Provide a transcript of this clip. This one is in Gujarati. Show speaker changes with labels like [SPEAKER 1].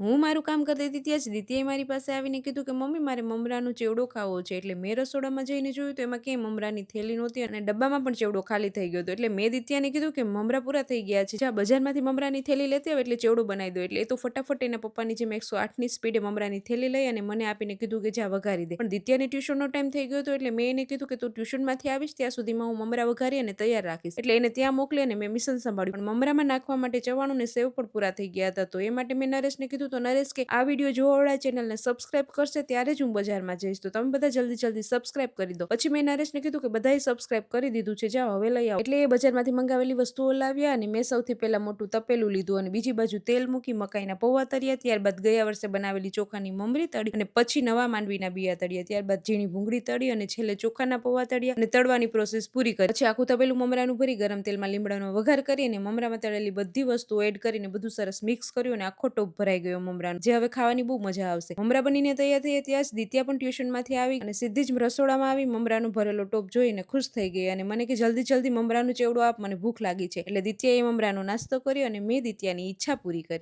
[SPEAKER 1] હું મારું કામ કરતી હતી ત્યાં જ દિત્યાએ મારી પાસે આવીને કીધું કે, મમ્મી, મારે મમરાનો ચેવડો ખાવો છે. એટલે મેં રસોડામાં જઈને જોયું તો એમાં ક્યાંય મમરાની થેલી નહોતી અને ડબ્બામાં પણ ચેવડો ખાલી થઈ ગયો હતો. એટલે મેં દિત્યાને કીધું કે, મમરા પૂરા થઈ ગયા છે. જા, બજારમાંથી મમરાની થેલી લેતી આવે એટલે ચેવડો બનાવી દો. એટલે એ તો ફટાફટ એના પપ્પાની જેમ એકસો આઠની સ્પીડે મમરાની થેલી લઈ અને મને આપીને કીધું કે, જા, વઘારી દે. પણ દિત્યાને ટ્યુશનનો ટાઈમ થઈ ગયો હતો એટલે મેં એને કીધું કે, તું ટ્યુશનમાંથી આવીશ, ત્યાં સુધીમાં હું મમરા વઘારી અને તૈયાર રાખીશ. એટલે એને ત્યાં મોકલી અને મેં મિશન સંભાળ્યું. પણ મમરામાં નાખવા માટે ચવાણું ને સેવ પણ પૂરા થઈ ગયા હતા. તો એ માટે મેં નરેશને કીધું તો નરેશ કે, આ વીડિયો જોવાવાળા ચેનલને સબસ્ક્રાઇબ કરશે ત્યારે જ હું બજારમાં જઈશ. તો તમે બધા જલ્દી જલ્દી સબસ્ક્રાઇબ કરી દો. પછી મેં નરેશને કીધું કે, બધાએ સબસ્ક્રાઇબ કરી દીધું છે, જાઓ હવે લઈ આવો. એટલે એ બજારમાંથી મંગાવેલી વસ્તુઓ લાવ્યા અને મેં સૌથી પહેલાં મોટું તપેલું લીધું અને બીજી બાજુ તેલ મૂકી, મકાઈના પૌવા તળ્યા, ત્યારબાદ ગયા વર્ષે બનાવેલી ચોખાની મમરી તળી અને પછી નવા માંડવીના બિયા તળ્યા, ત્યારબાદ ઝીણી ભૂંગળી તળી અને છેલ્લે ચોખાના પૌવા તળ્યા અને તળવાની પ્રોસેસ પૂરી કરી. પછી આખું તપેલું મમરાનું ભરી, ગરમ તેલમાં લીમડાનો વઘાર કરી અને મમરામાં તળેલી બધી વસ્તુઓ એડ કરીને બધું સરસ મિક્સ કર્યું અને આખો ટોપ ભરાઈ ગયો. મમરાનો, જે હવે ખાવાની બહુ મજા આવશે. મમરા બનીને તૈયાર થઈ ત્યાં જ દિત્યા પણ ટ્યુશનમાંથી આવી અને સીધી જ રસોડામાં આવી, મમરાનો ભરેલો ટોપ જોઈને ખુશ થઈ ગઈ અને મને કે, જલ્દી જલ્દી મમરાનું ચેવડો આપ, મને ભૂખ લાગી છે. એટલે દિત્યાએ મમરાનો નાસ્તો કર્યો અને મેં દિત્યાની ઈચ્છા પૂરી કરી.